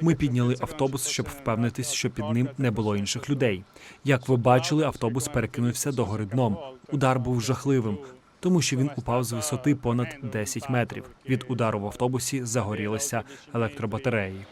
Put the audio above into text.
Ми підняли автобус, щоб впевнитись, що під ним не було інших людей. Як ви бачили, автобус перекинувся до гори дном. Удар був жахливим, тому що він упав з висоти понад 10 метрів. Від удару в автобусі загорілися електробатареї.